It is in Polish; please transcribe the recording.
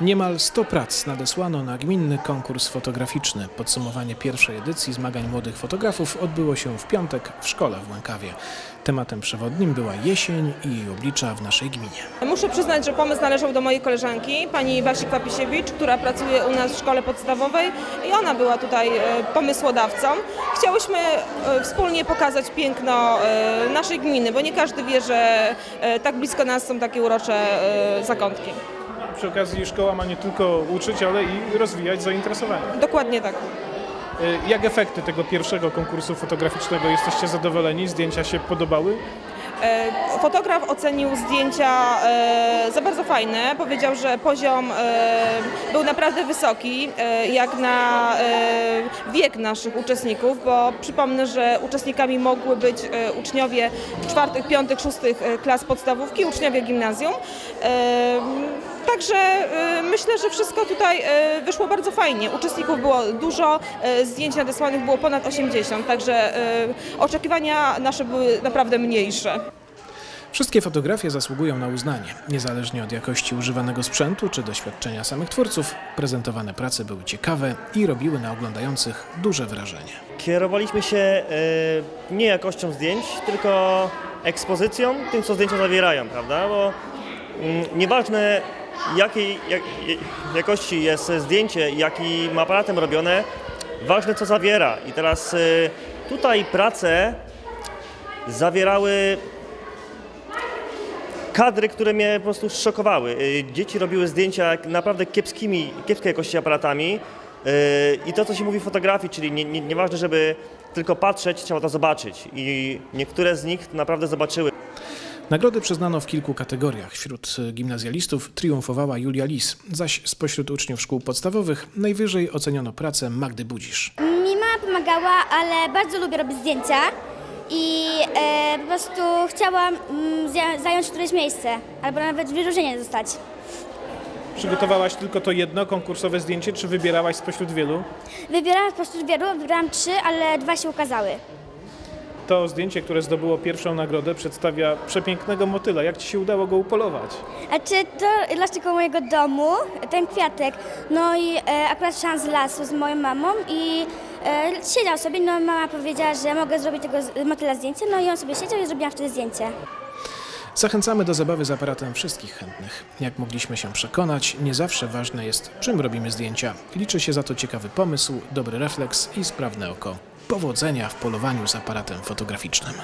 Niemal 100 prac nadesłano na gminny konkurs fotograficzny. Podsumowanie pierwszej edycji zmagań młodych fotografów odbyło się w piątek w szkole w Łękawie. Tematem przewodnim była jesień i jej oblicza w naszej gminie. Muszę przyznać, że pomysł należał do mojej koleżanki, pani Basi Kwapisiewicz, która pracuje u nas w szkole podstawowej i ona była tutaj e, pomysłodawcą. Chciałyśmy e, wspólnie pokazać piękno e, naszej gminy, bo nie każdy wie, że tak blisko nas są takie urocze zakątki. Przy okazji szkoła ma nie tylko uczyć, ale i rozwijać zainteresowanie. Dokładnie tak. Y, Jak efekty tego pierwszego konkursu fotograficznego? Jesteście zadowoleni? Zdjęcia się podobały? E, Fotograf ocenił zdjęcia e, za bardzo fajne. Powiedział, że poziom e, był naprawdę wysoki, jak na wiek naszych uczestników, bo przypomnę, że uczestnikami mogły być uczniowie czwartych, piątych, szóstych klas podstawówki, uczniowie gimnazjum. Także e, myślę, że wszystko tutaj e, wyszło bardzo fajnie. Uczestników było dużo, e, zdjęć nadesłanych było ponad 80, także oczekiwania nasze były naprawdę mniejsze. Wszystkie fotografie zasługują na uznanie. Niezależnie od jakości używanego sprzętu czy doświadczenia samych twórców, prezentowane prace były ciekawe i robiły na oglądających duże wrażenie. Kierowaliśmy się nie jakością zdjęć, tylko ekspozycją, tym co zdjęcia zawierają, prawda? Bo mm, nieważne jakiej jak, jakości jest zdjęcie, jakim aparatem robione, ważne co zawiera. I teraz e, tutaj prace zawierały kadry, które mnie po prostu szokowały. Y, Dzieci robiły zdjęcia naprawdę kiepskimi, kiepskiej jakości aparatami y, i to, co się mówi w fotografii, czyli nie, nie, nieważne, żeby tylko patrzeć, trzeba to zobaczyć. I niektóre z nich naprawdę zobaczyły. Nagrody przyznano w kilku kategoriach. Wśród gimnazjalistów triumfowała Julia Lis, zaś spośród uczniów szkół podstawowych najwyżej oceniono pracę Magdy Budzisz. Mi mama pomagała, ale bardzo lubię robić zdjęcia i e, po prostu chciałam mm, zająć któreś miejsce albo nawet wyróżnienie dostać. Przygotowałaś tylko to jedno konkursowe zdjęcie, czy wybierałaś spośród wielu? Wybierałam spośród wielu, wybrałam trzy, ale dwa się ukazały. To zdjęcie, które zdobyło pierwszą nagrodę, przedstawia przepięknego motyla. Jak Ci się udało go upolować? A czy to dlaczego mojego domu, ten kwiatek, no i e, akurat szłam z lasu z moją mamą i e, siedział sobie, no mama powiedziała, że mogę zrobić tego z- motyla zdjęcie, no i on sobie siedział i zrobiłam wtedy zdjęcie. Zachęcamy do zabawy z aparatem wszystkich chętnych. Jak mogliśmy się przekonać, nie zawsze ważne jest, czym robimy zdjęcia. Liczy się za to ciekawy pomysł, dobry refleks i sprawne oko. Powodzenia w polowaniu z aparatem fotograficznym.